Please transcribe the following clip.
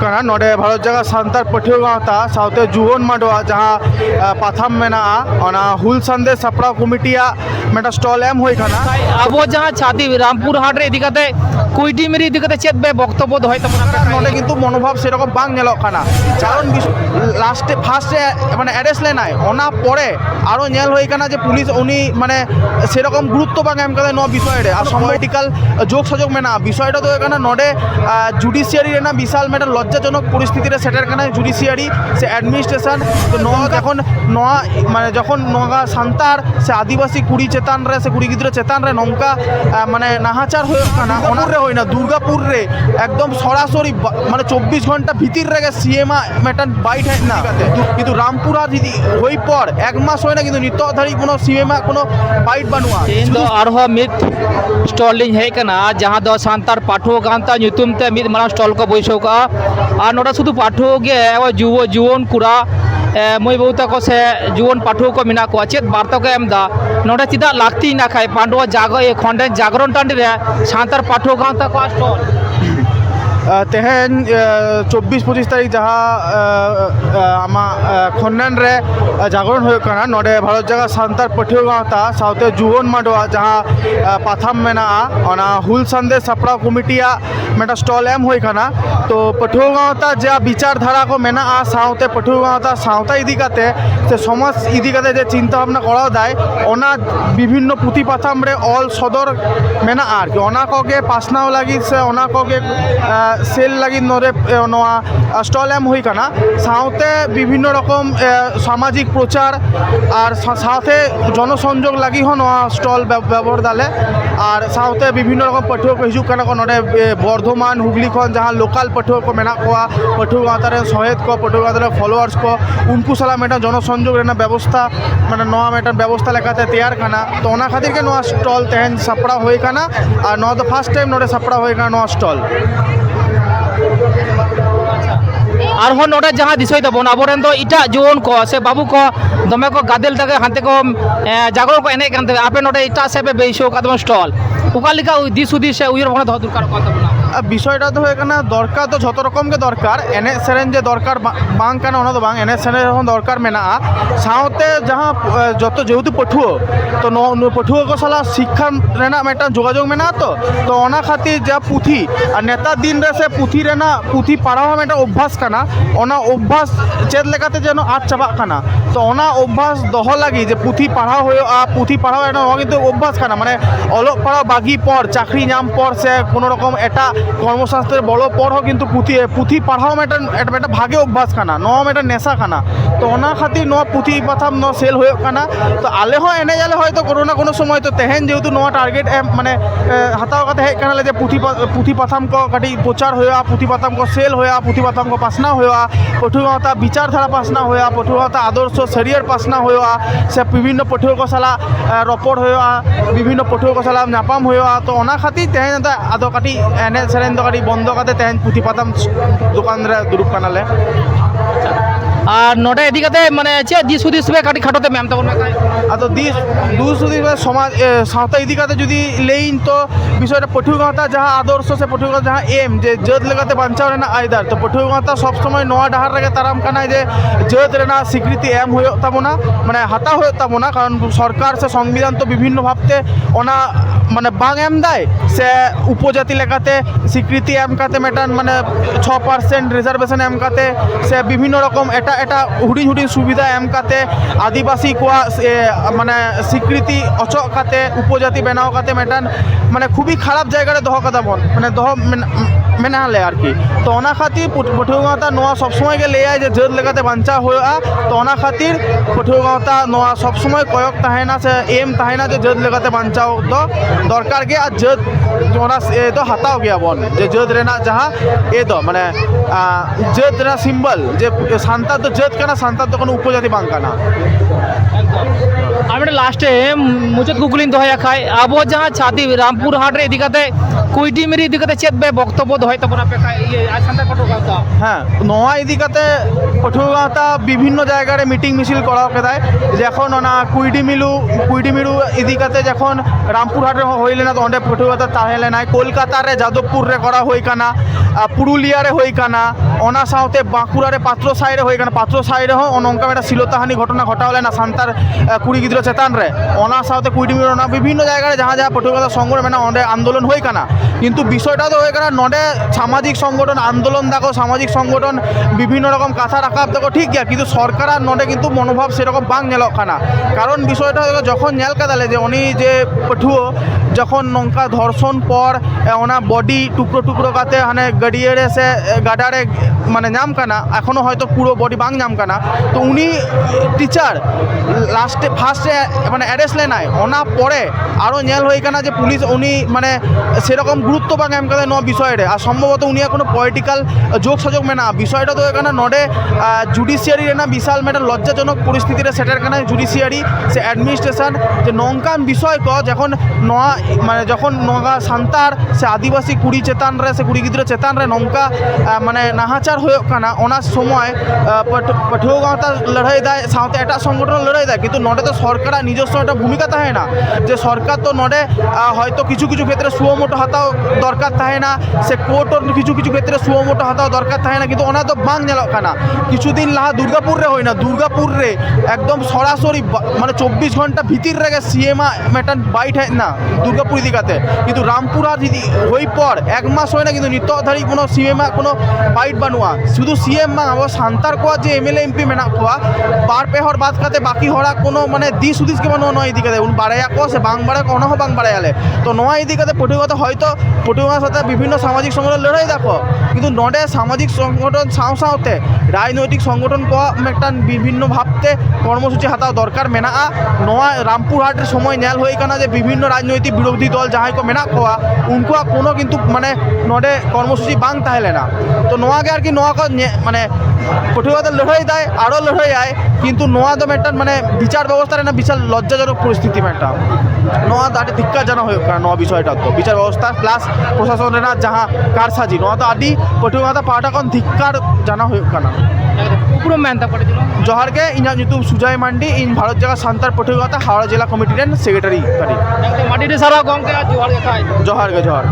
ᱠᱟᱱᱟ ᱱᱚᱰᱮ ᱵᱷᱟᱨᱚᱛ ᱡᱟᱭᱜᱟ ᱥᱟᱱᱛᱟᱲ ᱯᱟᱹᱴᱷᱩᱣᱟᱹ ᱜᱟᱶᱛᱟ ᱥᱟᱶᱛᱮ ᱡᱩᱣᱟᱹᱱ ᱢᱟᱰᱣᱟ ᱡᱟᱦᱟᱸ ᱟᱸ, ᱯᱟᱛᱷᱟᱢ ᱢᱮᱱᱟᱜᱼᱟ ᱚᱱᱟ ᱦᱩᱞ ᱥᱟᱸᱫᱮᱥ ᱥᱟᱯᱲᱟᱣ ᱠᱚᱢᱤᱴᱤᱭᱟᱜ ᱢᱤᱫᱴᱟᱝ ᱥᱴᱚᱞ ᱮᱢ ᱦᱩᱭ ᱠᱟᱱᱟ ᱟᱵᱚ ᱡᱟᱦᱟᱸ ᱪᱷᱟᱛᱤ ᱨᱟᱢᱯᱩᱨ ᱦᱟᱴ ᱨᱮ ᱤᱫᱤ ᱠᱟᱛᱮ ᱠᱩᱭᱰᱤ ᱢᱤᱨᱤ ᱤᱫᱤ ᱠᱟᱛᱮ ᱪᱮᱫ ᱵᱮ ᱵᱚᱠᱛᱚᱵᱚ ᱫᱚᱦᱚᱭ ᱛᱟᱵᱚᱱᱟ ᱱᱚᱰᱮ ᱠᱤᱱᱛᱩ ᱢᱚᱱᱳᱵᱷᱟᱵ সেরকম বাং ᱧᱮᱞᱚᱜ ᱠᱟᱱᱟ ᱠᱟᱨᱚᱱ লাস্টে ফার্স্টে মানে অ্যারেস্ট লেনায় ওনা পরে আরও ᱧᱮᱞ ᱦᱩᱭ ᱠᱟᱱᱟ ᱡᱮ ᱯᱩᱞᱤᱥ ᱩᱱᱤ ᱢᱟᱱᱮ ᱥᱮᱨᱚᱠᱚᱢ ᱜᱩরুত্ব ᱵᱟᱝ ᱮᱢ ᱠᱟᱫᱟ ᱱᱚᱣᱟ ᱵᱤᱥᱚᱭ ᱨᱮ ᱟᱨ ᱥᱚᱢᱚᱭᱴᱤᱠᱟᱞ ᱡᱳᱜ ᱥᱚᱡᱳᱜ ᱢᱮᱱᱟᱜᱼᱟ ᱵᱤᱥᱚᱭ ᱫᱚ ᱦᱩᱭᱩᱜ ᱠᱟᱱᱟ ᱱᱚᱰᱮ ᱡᱩᱰᱤᱥᱤᱭᱟরি ᱨᱮᱱᱟᱜ ᱵᱤᱥᱟᱞ ᱢᱤᱫᱴᱟᱝ লজ্জাজনক পরিস্থিতি ᱨᱮ ᱥᱮᱴᱮᱨ ᱠᱟᱱᱟ ᱡᱩᱰᱤᱥিয়ারি ᱥᱮ অ্যাডমিনিস্ট্রেশন তো ᱱᱚᱣᱟ যখন নয়া মানে যখন নয়া সান্তার সে আদিবাসী কুড়ি চেতান রে সে কুড়ি গিদ্র চেতান রে নমকা মানে নাহাচার হয়ে কানা ওনার হয় না। দুর্গাপুর রে একদম সরাসরি মানে চব্বিশ ঘণ্টা ভিতির রেগে সিএমা ম্যাটার বাইট হয় না। কিন্তু রামপুরা দিদি হই পর এক মাস হয় না কিন্তু নিত্য ধারি কোনো সিএমা কোনো বাইট বানুয়া। ইন্দো আরহো মিত স্টলিং হে কানা। যাহা দো সান্তার পাঠো গান্তা নিতুমতে মিত মারা স্টল কো বৈশকা। আর নোটা শুধু পাঠো গে যুব জীবন কুড়া મોઈ બહુ તકો છે જુવાન પાઠકો મેના કો ચેત બાર્તકો એમ દા નોડે ચિદા લાગતી ના ખાય પાંડવા જાગ એ ખોંડે જાગરણ ટાંડી રે સાંતર પાઠકો તકો સ્ટોલ তেহেন চব্বিশ পঁচিশ তারিখ যাহা আমা ખોન્નાન રે જાગરણ હોય કણા નોડે ભારત જગા સાંતાર પઠિયો ગાવતા સાવતે જુવન માડવા જહા પાથામ મેના ઓના হুল সন্দেশ সাপড়া কমিটিয়া মেটা স্টল এম হয়ে কানা। তো পঠুয়াগাঁওতা যা বিচারধারা কো মেনা আ সাঁওতে পঠুয়াগাঁওতা সাঁওতা ইদিকাতে, সে সমাজ ইদিকাতে যে চিন্তা ভাবনা করা দেয়, অনা বিভিন্ন পুঁতি পাথামরে অল সদর মেনা আর কি। অনা কগে পাসনাও লাগি সে অনা কগে সেল লাগি ᱱᱚᱰᱮ ᱱᱚᱣᱟ ᱥᱴᱚᱞ ᱮᱢ ᱦᱩᱭ ᱠᱟᱱᱟ ᱥᱟᱶᱛᱮ সামাজিক প্রচার আর সাথে জনসংযোগ লাগি হন স্টল ব্যবহার দালে। আর সাথে বিভিন্ন রকম পাঠুয়া কো হিজুক কানা বর্ধমান হুগলি খন লোকাল পাঠুয়া কো মেনা কোয়া পাঠুয়া গাতারে সহেদ কো পাঠুয়া গাঁতার ফলোয়ার্স কো, উনকু সালা মেটা জনসংযোগ রেনা ব্যবস্থা মানে নয় মেটা ব্যবস্থা লেখাতে তৈয়ার কানা। তো ওনা খাতিরকে স্টল তেহেন সাপড়া হয়ে কানা আর নয় তো ফার্স্ট টাইম নয় সাপড়া হয়ে কানা নয়া স্টল ᱟᱨᱦᱚᱸ ᱱᱚᱰᱮ ᱡᱟᱦᱟᱸ ᱫᱤᱥᱟᱹᱭ ᱛᱟᱵᱚᱱ ᱟᱵᱚᱨᱮᱱ ᱫᱚ ᱮᱴᱟᱜ ᱡᱩᱣᱟᱹᱱ ᱠᱚ ᱥᱮ ᱵᱟᱹᱵᱩ ᱠᱚ ᱫᱚᱢᱮ ᱠᱚ ᱜᱟᱫᱮᱞ ᱛᱟᱠᱚ ᱦᱟᱱᱛᱮ ᱠᱚ ᱡᱟᱜᱚᱨ ᱠᱚ ᱮᱱᱮᱡ ᱠᱟᱱ ᱛᱟᱦᱮᱸ ᱟᱯᱮ ᱱᱚᱰᱮ ᱮᱴᱟᱜ ᱥᱮᱫ ᱯᱮ ᱵᱟᱹᱭᱥᱟᱹᱣ ᱟᱠᱟᱫ ᱛᱟᱵᱚᱱ ᱥᱴᱚᱞ ᱚᱠᱟ ᱞᱮᱠᱟ ᱫᱤᱥ ᱦᱩᱫᱤᱥ ᱥᱮ ᱩᱭᱦᱟᱹᱨ ᱵᱷᱟᱵᱽᱱᱟ ᱫᱚᱦᱚ ᱫᱚᱨᱠᱟᱨᱚᱜ ᱠᱟᱱ ᱛᱟᱵᱚᱱᱟ বিষয়টা তো হয়ে এখানে দরকার তো যত রকমকে দরকার। এনে সেরেন যে দরকার, বাং কেন অনা তো বাং এনে সেরেন যখন দরকার মেনা। সাথে যাহা যত যেহেতু পঠুয়, তো পঠুয় কো সালা শিক্ষা রেনা একটা যোগাযোগ মেনা তো তো ওনা খাতির যা পুঁথি, আর নেতা দিন রে সে পুঁথি রেনা, পুঁথি পাড়াওয়া একটা অভ্যাস কানা, অনা অভ্যাস চেদ লেখাতে যেন আট চাবা কানা তো ওনা অভ্যাস দহ লাগি যে পুঁথি পাড়া হয়ে আর পুঁথি পাড়া কিন্তু অভ্যাস কানা মানে অলোক পাড়া বাগি পর, চাকরি নাম পর সে কোনো রকম এটা কর্মসংস্থানের বড় পড়ও কিন্তু পুঁথি পুঁথি পাঠাও একটা একটা ভাগে অভ্যাসখানা নম একটা নেশাখানা। তো অনা খাতির নয় পুঁথি পাথাম ন সেল হয়ে কানা তো আলে হয় এনে গেলে হয়তো কোনো না কোনো সময় তো তেহেন যেহেতু নয় টার্গেট মানে হাতাও কাতে হেক কানালে যে পুঁথি পুঁথি পাথাম ক কাটি প্রচার হয়ে, পুঁথি পাথাম ক সেল হয়ে, পুঁথি পাথাম ক পাসনা হয়ে পঠুয়াতা বিচারধারা পাসনা হয়ে পঠুয়াতা আদর্শ শরীর পাসনা হয়ে, সে বিভিন্ন পঠুয় কসালা রপড় হয়ে, বিভিন্ন পঠুয় কসালা নাপাম হয়ে। তো অনা খাতির তেহেন আদো কাটি এনে ছাড়েন দোকানি বন্ধ ಬಂದೋಗದೆ তেহেন পুঁথি পাতাম ದುಕಾನ್ರ ದುರುಪ್ কানালে। আর নটা এদিকে মানে আছে দি সুদিস কাটি খাটোতে ম্যাম তখন। আর দি দু সুদিস সমাজ সাঁওতা এদিকে যদি লেইন তো বিষয়টা পঠুগাঁতা যাহা আদর্শ সে পঠুগাঁতা যাহা এম যে জেদ লেগাতে বাঞ্চাও রেনা আয়দার তো পঠুগাঁতা সবসময় নোয়া ডাহার রেগে তারাম কানায় যে জেদ রেনা স্বীকৃতি এম হয়ে তাবোনা মানে হাতা হয়ে তাবোনা কারণ সরকার সে সংবিধান তো বিভিন্ন ভাবতে ওনা মানে বাং এম দেয় সে উপজাতি লেখাতে স্বীকৃতি এমকাতে মেটান মানে ছ পার্সেন্ট রিজার্ভেশন এমকাতে, সে বিভিন্ন রকম এটা এটা হুডিং হুডিং সুবিধা এমকাতে, আদিবাসী কোয়া মানে স্বীকৃতি অচক কাতে উপজাতি বেনাও কাতে মেটান মানে খুবই খারাপ জায়গাটা দহ কাদা বন মানে দহ ᱢᱮᱱᱟᱜ ᱞᱮᱭᱟ ᱟᱨᱠᱤ ᱛᱚ ᱚᱱᱟ ᱠᱷᱟᱹᱛᱤᱨ ᱯᱟᱹᱴᱷᱩᱣᱟᱹ ᱜᱟᱶᱛᱟ ᱱᱚᱣᱟ ᱥᱚᱵ ᱥᱚᱢᱚᱭ ᱜᱮ ᱞᱟᱹᱭᱟᱭ ᱡᱮ ᱡᱟᱹᱛ ᱞᱮᱠᱟᱛᱮ ᱵᱟᱧᱪᱟᱣ ᱦᱩᱭᱩᱜᱼᱟ ᱛᱚ ᱚᱱᱟ ᱠᱷᱟᱹᱛᱤᱨ ᱯᱟᱹᱴᱷᱩᱣᱟᱹ ᱜᱟᱶᱛᱟ ᱱᱚᱣᱟ ᱥᱚᱵ ᱥᱚᱢᱚᱭ ᱠᱚᱭᱚᱜ ᱛᱟᱦᱮᱱᱟ ᱥᱮ ᱮᱢ ᱛᱟᱦᱮᱱᱟ ᱡᱮ ᱡᱟᱹᱛ ᱞᱮᱠᱟᱛᱮ ᱵᱟᱧᱪᱟᱣ ᱫᱚ ᱫᱚᱨᱠᱟর ᱜᱮ ᱟᱨ ᱡᱟᱹᱛ ᱚᱱᱟ ᱫᱚ ᱦᱟᱛᱟᱣ ᱜᱮᱭᱟᱵᱚᱱ ᱡᱮ ᱡᱟᱹᱛ ᱨᱮᱱᱟᱜ ᱡᱟᱦᱟᱸ ᱮ ᱫᱚ ᱢᱟᱱᱮ ᱡᱟᱹᱛ ᱨᱮᱱᱟᱜ ᱥᱤᱢᱵᱚᱞ ᱡᱮ ᱥᱟᱱᱛᱟᱲ ᱫᱚ ᱡᱟᱹᱛ ᱠᱟᱱᱟ ᱥᱟᱱᱛᱟᱲ ᱫᱚ কোনো উপজাতি বাং কানা আর একটা লাস্টে মুচাদ কুকুলিন দোহাই খায় আবো যাহা ছাতি রামপুর হাট রে এদিকাতে ᱠᱩᱭᱴᱤ ᱢᱤᱨᱤ ᱤᱫᱤ ᱠᱟᱛᱮ ᱪᱮᱫ ᱵᱮ ᱵᱚᱠᱛᱚᱵᱚ ᱫᱚᱦᱚᱭ ᱛᱟᱵᱚᱱᱟ ᱯᱮ ᱤᱭᱟᱹ ᱥᱟᱱᱛᱟᱲ ᱯᱟᱹᱴᱷᱩᱣᱟᱹ ᱜᱟᱶᱛᱟ হ্যাঁ ᱱᱚᱣᱟ ᱤᱫᱤ ᱠᱟᱛᱮ ᱯᱟᱹᱴᱷᱩᱣᱟᱹ ᱜᱟᱶᱛᱟ ᱵᱤᱵᱷᱤᱱᱱ ᱡᱟᱭᱜᱟ ᱨᱮ ᱢᱤᱴᱤᱝ ᱢᱤছিল ᱠᱚᱨᱟᱣ ᱠᱮᱫᱟᱭ ᱡᱚᱠᱷᱚᱱ ᱚᱱᱟ ᱠᱩᱭᱰᱤ ᱢᱤᱞᱩ ᱠᱩᱭᱰᱤ ᱢᱤᱨᱩ ᱤᱫᱤ ᱠᱟᱛᱮ ᱡᱚᱠᱷᱚᱱ ᱨᱟᱢᱯᱩᱨᱦᱟᱴ ᱨᱮ ᱦᱚᱸ ᱦᱩᱭ ᱞᱮᱱᱟ ᱛᱚ ᱚᱸᱰᱮ ᱯᱟᱹᱴᱷᱩᱣᱟᱹ ᱜᱟᱶᱛᱟ ᱛᱟᱦᱮᱸ ᱞᱮᱱᱟᱭ ᱠᱳᱞᱠᱟᱛᱟ ᱨᱮ ᱡᱟᱫᱚᱵᱯᱩᱨ ᱨᱮ ᱠᱚᱨᱟᱣ ᱦᱩᱭ ᱠᱟᱱᱟ ᱯᱩᱨᱩᱞᱤᱭᱟ ᱨᱮ ᱦᱩᱭ ᱠᱟᱱᱟ ᱚᱱᱟ ᱥᱟᱶᱛᱮ ᱵᱟᱸᱠᱩᱲᱟ ᱨᱮ ᱯᱟᱛᱨᱚ ᱥᱟᱭ ᱨᱮ ᱦᱩᱭ ᱠᱟᱱᱟ ᱯᱟᱛᱨᱚ ᱥᱟᱭ ᱨᱮᱦᱚᱸ ᱱᱚᱝᱠᱟ ᱢᱤᱫᱴᱟᱝ ᱥᱤᱞᱚᱛᱟহানি ᱜᱷᱚᱴᱚᱱᱟ ᱜᱷᱚᱴᱟᱣ ᱞᱮᱱᱟ ᱥᱟᱱᱛᱟᱲ ᱠᱩᱲᱤ ᱜᱤᱫᱽᱨᱟᱹ ᱪᱮᱛᱟᱱ ᱨᱮ ᱚᱱᱟ ᱥᱟᱶᱛᱮ ᱠᱩᱭᱰᱤ ᱢᱤᱨᱩ ᱚᱱᱟ ᱵᱤᱵᱷᱤᱱᱱ ᱡᱟᱭᱜᱟ ᱨᱮ ᱡᱟᱦᱟᱸ ᱡᱟᱦᱟᱸ ᱯᱟᱹᱴᱷᱩᱣᱟᱹ ᱜᱟᱶᱛᱟ ᱥᱚᱝᱜᱚ ᱨᱮ ᱢᱮᱱᱟᱜᱼᱟ ᱚᱸᱰᱮ ᱟᱱᱫᱳᱞᱚᱱ ᱦᱩᱭ ᱠᱟᱱᱟ কিন্তু বিষয়টা তো এখানে নডে সামাজিক সংগঠন, আন্দোলন দেখো, সামাজিক সংগঠন, বিভিন্ন রকম কাঁথা রাখা দেখো, ঠিক গিয়া কিন্তু সরকার আর নডে কিন্তু মনোভাব সেরকম বাং নেলখানা কারণ বিষয়টা যখন নেলকা দালে যে উনি যে পঠুয়ো, যখন নৌকা ধর্ষণ পর ওনা বডি টুকরো টুকরো কাতে হানে গড়িয়ে সে গাডারে মানে নামকানা এখনও হয়তো পুরো বডি বাং নামকানা। তো উনি টিচার, লাস্টে, ফার্স্টে মানে অ্যারেস্ট লে নাই ওনা পরে আরও নেল হয়ে কানা যে পুলিশ উনি মানে সেরকম গুরুত্ব বাং এম কাদা নোয়া বিষয়রে। আর সম্ভবত উনি কোনো পলিটিক্যাল যোগ সুযোগ মেনা। বিষয়টা তো এখানে নডে জুডিশিয়ারি রেনা বিশাল মেটা লজ্জাজনক পরিস্থিতি সেটার কানা জুডিশিয়ারি সে অ্যাডমিনিস্ট্রেশন যে নঙ্কান ক যখন নোয়া মানে যখন নগা সান্তার সে আদিবাসী কুড়ি চেতান রে সে কুড়ি গিদ্র চেতান রে নঙ্কা মানে নাহাচার হয়ে কানা ওনা সময় আহ, পাঠ- পাঠুয়া গাঁওতা লড়াই দেয় সাথে এটা সংগঠন লড়াই দেয়। কিন্তু নডে তো সরকার নিজস্ব একটা ভূমিকা থাকে না। যে সরকার তো নডে হয়তো কিছু কিছু ক্ষেত্রে সুমোটো হাতাও দরকার থাকে না সে কোর্টর কিছু কিছু ক্ষেত্রে সুমোটো হাতাও দরকার থাকে না কিন্তু ওনা তো বাং ᱧᱮᱞᱚᱜ কানা কিছুদিন লাহা দুর্গাপুর রে হয় না দুর্গাপুর রে একদম সরাসরি বা- মানে চব্বিশ ঘন্টা ভিতির রেগে সিএমা মেটান বাইট হয় না দুর্গাপুর ইদিকাতে কিন্তু রামপুরা যদি হই পর এক মাস হয় না কিন্তু নিত্য ধারি কোনো সিএমা কোনো বাইট বানুয়া শুধু সিএম বাং আবো সান্তার কোয়া যে এমএলএ এমপি মেনা কোয়া বার পেহর বাদ কাতে বাকি হরা কোনো মানে দিস হুদিস কে বানো নয় ইদিকাতে উন বাড়াইয়া কো সে বাং বাড়া কোনো হো বাং বাড়াইয়ালে তো নয় ইদিকাতে পটুয়াতে হয়তো প্রতিমার সাথে বিভিন্ন সামাজিক সংগঠন লড়াই, দেখো। কিন্তু নডে সামাজিক সংগঠন সাও সাওতে, রাজনৈতিক সংগঠন কো একটা বিভিন্ন ভাবতে কর্মসূচি হাতা দরকার। মেনাআ, নয়া, রামপুরহাটের সময় নেল হই কানা যে বিভিন্ন রাজনৈতিক বিরোধী দল যাহাই কো মেনা কোয়া উনকুয়া কোনো কিন্তু মানে নডে কর্মসূচি বাং তাহলে না। তো নয়াগে আর কি নয়া মানে কঠিন কথা লড়াই দেয় আরও লড়াই আয় কিন্তু নোয়া তো ম্যাটটা মানে বিচার ব্যবস্থার না বিশাল লজ্জাজনক পরিস্থিতি ম্যাটটা নোয়া আটি ধিক্কারজনক হয়ে কারণ নোয়া বিষয়টা তো। বিচার ব্যবস্থা প্লাস প্রশাসন না যাহা কারসাজি নোয়া তো আদি কঠিন কথা পাটাকন ধিক্কার জানা হয়ে কারণ। জহারকে ইনা জিতু সুজয় মান্ডি ইন ভারত জায়গা সান্তার পঠিকতা হাওড়া জেলা কমিটির সেক্রেটারি জহারকে জহারকে জহার।